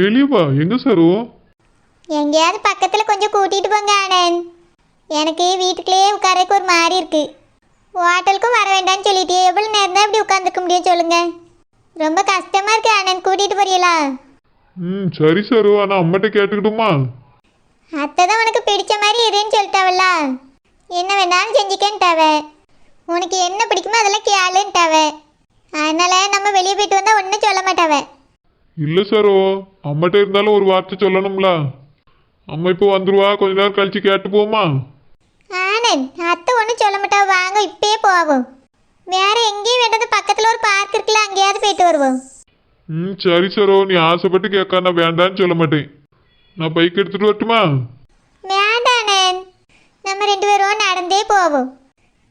வெளியே வா. எங்க சரோ? எங்கேயாவது பக்கத்தில் கொஞ்சம் கூட்டிகிட்டு போங்க ஆனந்த் எனக்கு வீட்டுக்குள்ளேயே உட்காரக்கு ஒரு மாதிரி இருக்கு. ஹோட்டலுக்கும் வர வேண்டாம்னு சொல்லிட்டு எவ்வளோ நேரம் தான் இப்படி உட்காந்துருக்க முடியும் சொல்லுங்க. ரொம்ப கஷ்டமா இருக்கு ஆனந்த் கூட்டிகிட்டு போறீங்களா? ம் சரி சரோ. ஆனா அம்மாட்ட கேட்டுக்கிட்டுமா? அத்தை தான் உனக்கு பிடிச்ச மாதிரி இருன்னு சொல்லிட்டாவல்ல? என்ன வேணாலும் செஞ்சுக்கன்ட்டாவ. உனக்கு என்ன பிடிக்குமோ அதெல்லாம் கேளுன்ட்டாவ. அதனால நம்ம வெளியே போயிட்டு வந்தால் ஒன்றும் சொல்ல மாட்டாவ. இல்ல சரோ அம்மாட்ட இருந்தாலும் ஒரு வார்த்தை சொல்லணும்ல. அம்மா இப்போ வந்துருவா கொஞ்ச நேரம் கழிச்சு கேட்டு போமா. ஆனந்த் அத்தை ஒன்றும் சொல்ல மாட்டா வாங்க இப்பயே போவோம். வேற எங்கேயும் வேண்டது பக்கத்தில் ஒரு பார்க் இருக்குல்ல அங்கேயாவது போயிட்டு வருவோம். ம் சரி சரோ நீ ஆசைப்பட்டு கேட்க நான் வேண்டான்னு சொல்ல மாட்டேன். நான் பைக் எடுத்துட்டு வரட்டுமா? வேண்டாம் நம்ம ரெண்டு பேரும் நடந்தே போவோம்.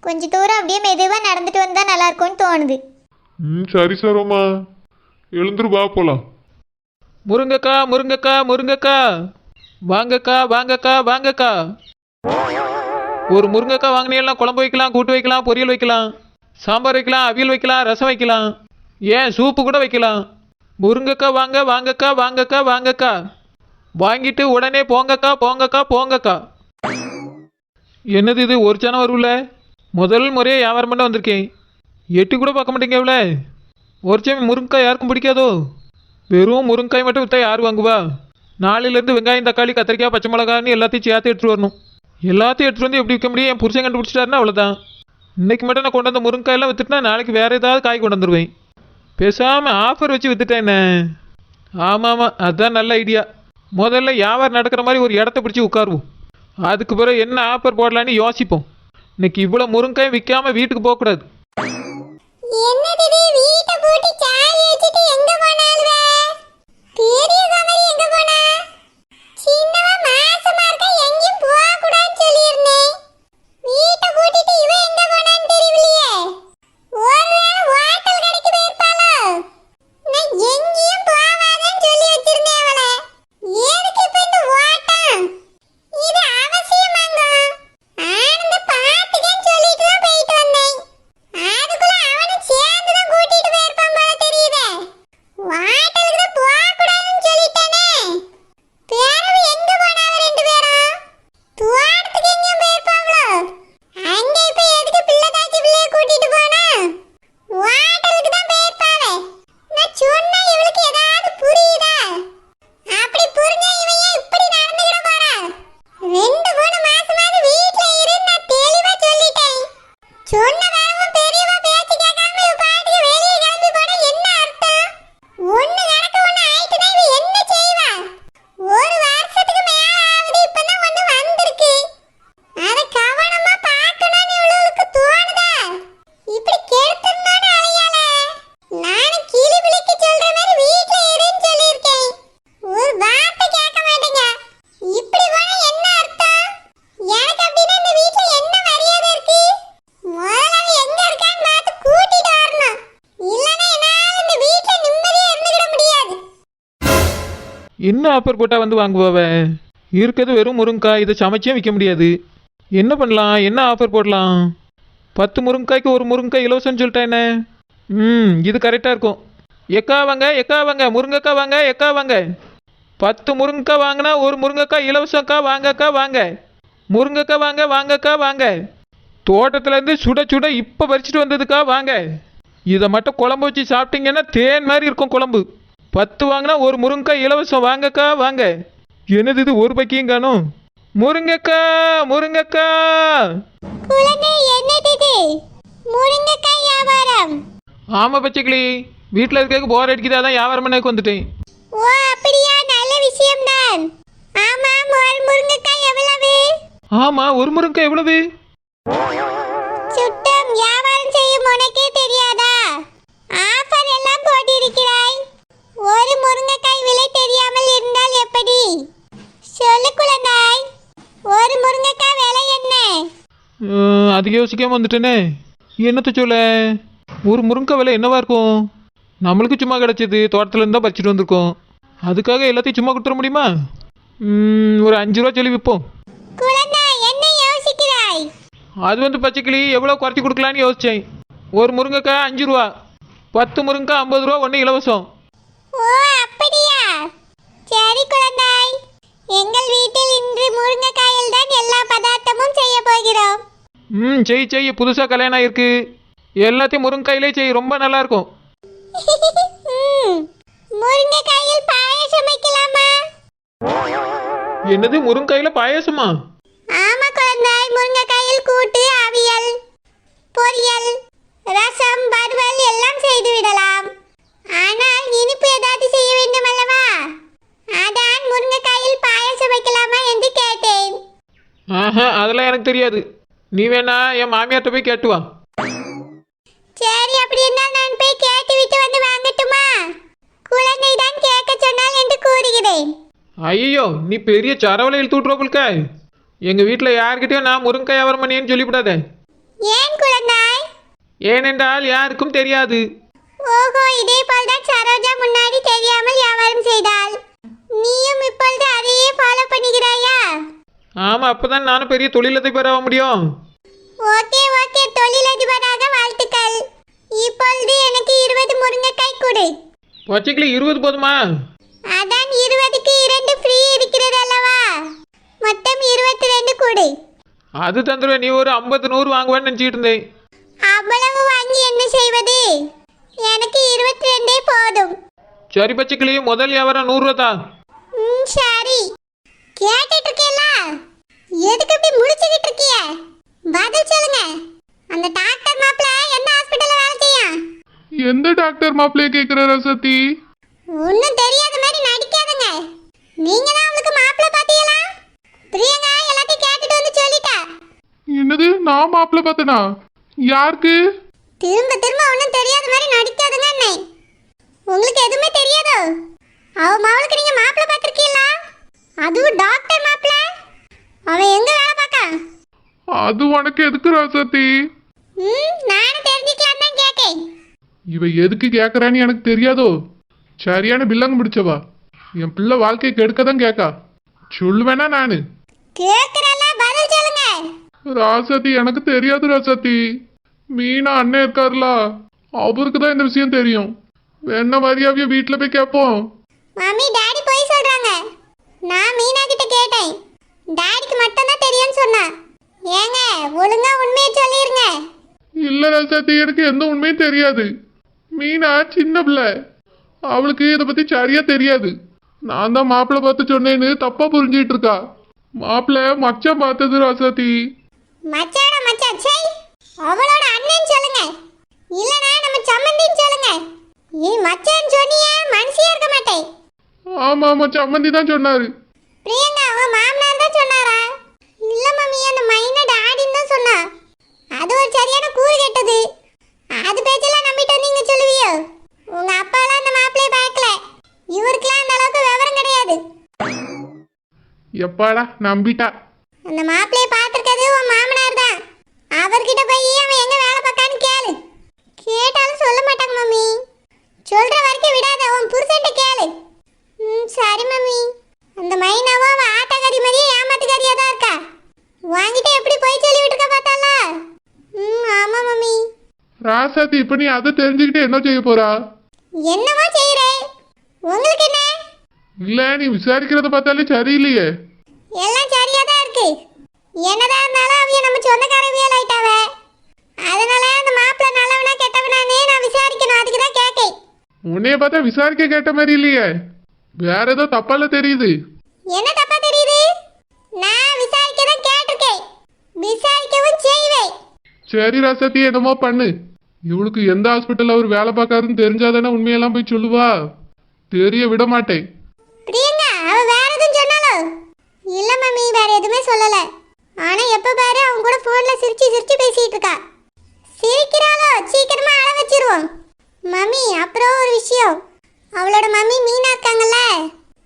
கொஞ்ச தூரம் அப்படியே மெதுவாக நடந்துட்டு வந்தால் நல்லா இருக்கும்னு தோணுது. ம் சரி சரோமா எழுந்துரு வா போலாம். முருங்கக்கா முருங்கக்கா முருங்கக்கா. வாங்கக்கா வாங்கக்கா வாங்கக்கா. ஒரு முருங்கக்கா வாங்கினீங்கன்னா குழம்பு வைக்கலாம் கூட்டு வைக்கலாம் பொரியல் வைக்கலாம் சாம்பார் வைக்கலாம் அவியல் வைக்கலாம் ரசம் வைக்கலாம் ஏன் சூப்பு கூட வைக்கலாம். முருங்கக்கா வாங்க வாங்கக்கா வாங்கக்கா வாங்கக்கா. வாங்கிட்டு உடனே போங்கக்கா போங்கக்கா போங்கக்கா. என்னது இது ஒரு சனம் வரும்ல? முதல் முறையே வியாபாரம் பண்ண வந்திருக்கேன். எட்டு கூட பார்க்க மாட்டேங்க இவ்வளோ ஒரு சமயம் முருங்கைக்காய் யாருக்கும் பிடிக்காதோ? வெறும் முருங்காய் மட்டும் விற்றா யார் வாங்குவா? நாளிலேருந்து வெங்காயம் தக்காளி கத்திரிக்காய் பச்சை மிளகான்னு எல்லாத்தையும் சேர்த்து எடுத்துட்டு வரணும். எல்லாத்தையும் எடுத்துட்டு வந்து எப்படி விற்க முடியும்? என் புருஷன் கண்டுபிடிச்சிட்டாருன்னா அவ்வளோதான் இன்னைக்கு மட்டும் நான் கொண்டு வந்த முருங்காயெல்லாம் விற்றுட்டுனா நாளைக்கு வேறு ஏதாவது காய் கொண்டு வந்துடுவேன் பேசாமல் ஆஃபர் வச்சு விற்றுட்டேன் என்ன? ஆமாம் ஆமாம் அதுதான் நல்ல ஐடியா முதல்ல வியாபாரம் நடக்கிற மாதிரி ஒரு இடத்த பிடிச்சி உட்காருவோம். அதுக்கு பிறகு என்ன ஆஃபர் போடலான்னு யோசிப்போம். இன்னைக்கு இவ்வளோ முருங்காயும் விற்காம வீட்டுக்கு போகக்கூடாது. என்ன ஆஃபர் போட்டால் வந்து வாங்குவாவ இருக்கிறது வெறும் முருங்காய் இதை சமைச்சே விற்க முடியாது. என்ன பண்ணலாம்? என்ன ஆஃபர் போடலாம்? பத்து முருங்காய்க்கு ஒரு முருங்காய் இலவசம்னு சொல்லிட்டேன் என்ன? ம் இது கரெக்டாக இருக்கும். எக்கா வாங்க எக்கா வாங்க முருங்கைக்கா வாங்க எக்கா வாங்க. பத்து முருங்கைக்காய் வாங்கினா ஒரு முருங்கைக்காய் இலவசம்க்கா வாங்கக்கா வாங்க. முருங்கைக்காய் வாங்க வாங்கக்கா வாங்க. தோட்டத்துலேருந்து சுட சுட இப்போ பறிச்சுட்டு வந்ததுக்கா வாங்க. இதை மட்டும் குழம்பு வச்சு சாப்பிட்டீங்கன்னா தேன் மாதிரி இருக்கும் குழம்பு. பத்து வாங்கினா ஒரு முருங்கைக்காய் இலவசம். வாங்கக்கா வாங்க. என்னது இது ஒரு பக்கியும் காணும் முருங்கக்கா. முருங்கக்கா ஆமாம் பச்சைக்கிளி. வீட்டில் இருக்க போர் அடிக்குதா தான் வியாபாரம் பண்ணக்கு வந்துட்டேன். ஓ அப்படியா? நல்ல விஷயம்தான். ஆமாம் ஒரு முருங்கைக்காய் எவ்வளவு? ஆமாம் ஒரு முருங்கைக்காய் எவ்வளவு? சுத்தம் வியாபாரம் செய்யும் உனக்கே தெரியாதா? ஆஃபர் எல்லாம் போட்டிருக்கிறாய் ஒரு முருங்கைக்காய் விலை தெரியாமல் இருந்தால் எப்படி சொல்லு குழந்தாய் ஒரு முருங்கைக்காய் விலை என்ன அஹ், அது யோசிக்காம வந்துட்டேனே. என்னத்த சொல்ல? ஒரு முருங்கை விலை என்னவா இருக்கும்? நம்மளுக்கு சும்மா கிடச்சிது தோட்டத்துலேருந்து தான் பறிச்சுட்டு வந்திருக்கோம். அதுக்காக எல்லாத்தையும் சும்மா கொடுத்துட முடியுமா? ஒரு அஞ்சு ரூபா சொல்லி விற்போம் அது வந்து பச்சைக்கிளி எவ்வளோ குறைச்சி கொடுக்கலான்னு யோசித்தேன் ஒரு முருங்கைக்காய் அஞ்சு ரூபா. பத்து முருங்கைக்காய் ஐம்பது ரூபா ஒன்று இலவசம். ஓ அப்படியா? சரி குழந்தாய். எங்கள் வீட்டில் இன்று முருங்கைக்காயில் தான் எல்லா பதார்த்தமும் செய்ய போகிறோம். ம் செய் செய் புதுசாக கல்யாணம் ஆயிருக்கு. எல்லாத்தையும் முருங்கையிலே செய் ரொம்ப நல்லா இருக்கும் முருங்கைக்காயில் பாயாசம் வைக்கலாமா? என்னது முருங்கையில் பாயாசமா? ஆமா குழந்தாய் முருங்கைக்காயில் கூட்டு அவியல் பொரியல் ரசம் வறுவல் எல்லாம் செய்து விடலாம். ஆனால் இனிப்பு ஏதாவது செய்ய வேண்டும் அல்லவா அதான் முருங்கைக்காயில் பாயாசம் வைக்கலாமா என்று கேட்டேன். ஆஹா அதெல்லாம் எனக்கு தெரியாது. நீ வேணா என் மாமியார்ட்ட போய் கேட்டு வா. சரி அப்படி என்றால் நான் போய் கேட்டு விட்டு வந்து வாங்கட்டுமா? குழந்தை தான் கேட்க சொன்னால் என்று கூறுகிறேன். ஐயோ நீ பெரிய சரவலை இழுத்து விட்ருவோப்புல்க எங்கள் வீட்டில் யார்கிட்டயும் நான் முருங்கை வியாபாரம் பண்ணியேன்னு சொல்லிவிடாத. ஏன் குழந்தாய்? ஏனென்றால் யாருக்கும் தெரியாது. ஓஹோ இதே போல் தான் சரோஜா முன்னாடி தெரியாமல் வியாபாரம் செய்தாள். நீயும் இப்பொழுது அதையே ஃபாலோ பண்ணுகிறாயா? ஆமாம் அப்போ தான் நானும் பெரிய தொழிலதிபர் ஆக முடியும். Okay okay. தொழிலதிபராக வாழ்த்துக்கள். இப்பொழுது எனக்கு இருபது முருங்கைக்காய் கொடு. பச்சைக்கிளி இருபது போதுமா? அதான் இருபதுக்கு இரண்டு ஃப்ரீ இருக்கிறது அல்லவா? மொத்தம் இருபத்தி ரெண்டு கொடு. அது தந்துடுவேன் நீ ஒரு ஐம்பது நூறு வாங்குவேன்னு நினச்சிக்கிட்டு இருந்தேன். அவ்வளவு வாங்கி என்ன செய்வது? எனக்கு இருபத்தி ரெண்டே போதும். சரி பச்சைக்கிளி. முதல் வியாபாரம் நூறுரூவா தான். ம் சரி. கேட்டுட்டு இருக்கேல எதுக்கு இப்படி முடிச்சுக்கிட்டு இருக்கிய பதில் சொல்லுங்க அந்த டாக்டர் மாப்பிள்ள எந்த ஹாஸ்பிட்டல்ல வேலை செய்யும் எந்த டாக்டர் மாப்பிள்ளைய கேட்குற ரசத்தி ஒன்றும் தெரியாத மாதிரி நடிக்காதங்க. நீங்க தான் அவளுக்கு மாப்பிள்ள பாத்தீங்களா பிரியங்கா எல்லாத்தையும் கேட்டுட்டு வந்து சொல்லிட்டா. என்னது நான் மாப்பிள்ளை பார்த்தனா? யாருக்கு? திரும்ப திரும்ப ஒன்றும் தெரியாத மாதிரி நடிக்காதுங்க அண்ணே. உங்களுக்கு எதுவுமே தெரியாதோ? அவ மவளுக்கு நீங்க மாப்பிள்ள பார்த்துருக்கீங்களா? அதுவும் டாக்டர் மாப்பிள்ள? அவன் எங்க வேலை பார்க்க? அது உனக்கு எதுக்கு ரசத்தி ம் கேட்கேன் இவ எதுக்கு கேட்குறான்னு எனக்கு தெரியாதோ. சரியான பில்லங்க பிடிச்சவா என் பிள்ளை வாழ்க்கையை கெடுக்க தான் கேட்கா சொல்லுவேனா நானு? ராசத்தி எனக்கு தெரியாது ராசத்தி மீனா அண்ணன் இருக்காருல? அவருக்கு தான் இந்த விஷயம் தெரியும். வேணா மரியாதைய வீட்டில் போய் கேட்போம் மம்மி டாடி போய் சொல்றாங்க. நான் மீனா கிட்ட கேட்டேன். டாடிக்கு மட்டும் தான் தெரியும்னு சொன்னா. ஏங்க ஒழுங்கா உண்மையை சொல்லிருங்க. இல்லை ராசாத்தி எனக்கு எந்த உண்மையும் தெரியாது. மீனா சின்ன பிள்ளை. அவளுக்கு இதை பற்றி சரியா தெரியாது. நான் தான் மாப்பிள்ளை பார்த்து சொன்னேன்னு தப்பா புரிஞ்சிட்டு இருக்கா. மாப்பிள்ளை மச்சான் பார்த்தது ராசாத்தி. மச்சான மச்சான் சை அவளோட அண்ணன் சொல்லுங்க. இல்லனா நம்ம சம்மந்தின்னு சொல்லுங்க. நீ மச்சான் சொன்னியே? மனசியா இருக்க மாட்டேன். ஆமா ஆமா சம்மந்தி தான் சொன்னாரு. பிரியங்கா அவன் மாமனார் தான் சொன்னாரா இல்ல மம்மி அந்த மைன டாடின்னு தான் சொன்னா அது ஒரு சரியான கூறு கெட்டது அது பேச்செல்லாம் நம்பிட்டு நீங்க சொல்லுவியோ உங்க அப்பாலாம் அந்த மாப்பிளைய பார்க்கல இவருக்குலாம் அந்த அளவுக்கு விவரம் கிடையாது எப்பாடா நம்பிட்டா. அந்த மாப்பிளைய பார்த்துருக்கிறது உன் மாமனார் தான். அவர்கிட்ட போய் அவன் எங்க வேலை பார்க்கான்னு கேளு. கேட்டாலும் சொல்ல மாட்டாங்க மம்மி. சொல்ற வரைக்கும் விடாத உன் புருஷன்ட்ட கேளு. ம் சரி மம்மி. அந்த மைனாவும் அவன் ஆட்டக்காரி மாதிரியே ஏமாத்துக்காரியா தான் இருக்கா. வாங்கிட்டு எப்படி போய் சொல்லி விட்டுருக்க பார்த்தால ம் ஆமா மம்மி. ராசாத்தி இப்ப நீ அதை தெரிஞ்சுக்கிட்டு என்ன செய்ய போறா? என்னவோ செய்யறே. உங்களுக்கு இல்ல நீ விசாரிக்கிறத பார்த்தாலே சரியில்லையே. எல்லாம் சரியா தான் இருக்கு. என்னதான் இருந்தாலும் அவிய நம்ம சொந்தக்காரவியல் ஆயிட்டாவ. அதனால அந்த மாப்பிள்ள நல்லவனா கெட்டவனானே நான் விசாரிக்கணும். அதுக்கு தான் கேட்கேன் உன்னைய பார்த்தா விசாரிக்க கேட்ட மாதிரி இல்லையே. வேற ஏதோ தப்பால தெரியுது. என்ன தப்பா தெரியுது? நான் விசாரிக்க தான் கேட்டிருக்கேன். விசாரிக்கவும் செய்வேன். சரி ராசாத்தி என்னமோ பண்ணு. இவளுக்கு எந்த ஹாஸ்பிட்டல்ல அவர் வேலை பார்க்காருன்னு தெரிஞ்சாதானே உண்மையெல்லாம் போய் சொல்லுவா? தெரிய விட மாட்டேன் பிரியங்கா அவ வேற எதுவும் சொன்னாலோ இல்ல மம்மி சொல்லல. ஆனா எப்ப பாரு அவன் கூட போன்ல சிரிச்சு சிரிச்சு பேசிட்டு இருக்கா. சிரிக்கிறாளோ சீக்கிரமா அழ வச்சிருவோம். மம்மி அப்புறம் ஒரு விஷயம். அவளோட மம்மி மீனா இருக்காங்கல்ல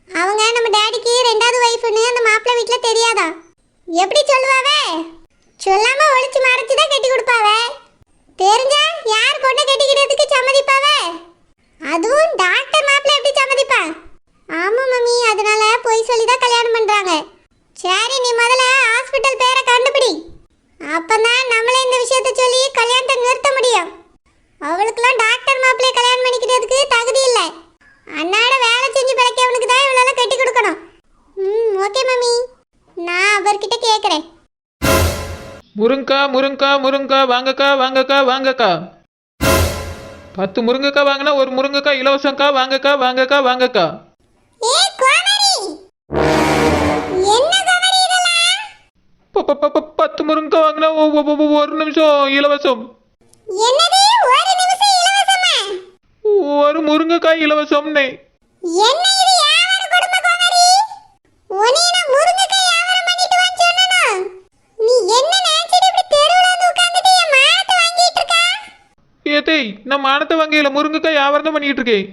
அவங்க நம்ம டாடிக்கு ரெண்டாவது ஒய்ஃப்னு அந்த மாப்பிள்ளை வீட்டில் தெரியாதா எப்படி சொல்லுவாவே சொல்லாம ஒளிச்சு மறைச்சு தான் கட்டி கொடுப்பாவே தெரிஞ்சா யார் பொண்ணை கட்டிக்கிறதுக்கு சம்மதிப்பாவே அதுவும் டாக்டர் மாப்பிள்ளை எப்படி சம்மதிப்பான் ஆமா மம்மி அதனால போய் சொல்லி தான் கல்யாணம் பண்றாங்க சரி நீ முதல்ல ஹாஸ்பிட்டல் பேரை கண்டுபிடி அப்பதான் நம்மளே இந்த விஷயத்தை சொல்லி கல்யாணத்தை நிறுத்த முடியும் அவளுக்கெல்லாம் டாக்டர் மாப்பிள்ளைய கல்யாணம் பண்ணிக்கிறதுக்கு தகுதி இல்லை அன்னாட வேலை செஞ்சு பிழைக்கவனுக்கு தான் இவ்வளோ கட்டி முருங்கக்கா முருங்கக்கா வாங்கக்கா வாங்கக்கா வாங்கக்கா. பத்து முருங்கக்கா வாங்கினா ஒரு முருங்கக்கா இலவசம்க்கா வாங்கக்கா வாங்கக்கா வாங்கக்கா. பத்து முருங்கக்கா வாங்கினா ஒரு நிமிஷம் இலவசம். ஒரு நிமிஷம் இலவசமா? ஒரு முருங்கைக்காய் இலவசம்னே. என்ன இது வியாபார குடும்ப கோமரி உன்னை நான் முருங்கைக்காய் வியாபாரம் பண்ணிட்டு வந்து சொன்னனோ நீ என்ன நினைச்சிட்டு இப்படி தெருவுல வந்து உட்கார்ந்துட்டு என் மானத்தை வாங்கிட்டு இருக்கா ஏத்தேய் நான் மானத்தை வங்கியில் முருங்கைக்காய் வியாபாரம் பண்ணிக்கிட்டு இருக்கேன்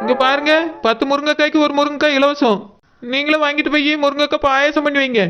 இங்கே பாருங்க பத்து முருங்கைக்காய்க்கு ஒரு முருங்கைக்காய் இலவசம். நீங்களும் வாங்கிட்டு போய் முருங்கைக்காய் பாயாசம் பண்ணி வைங்க.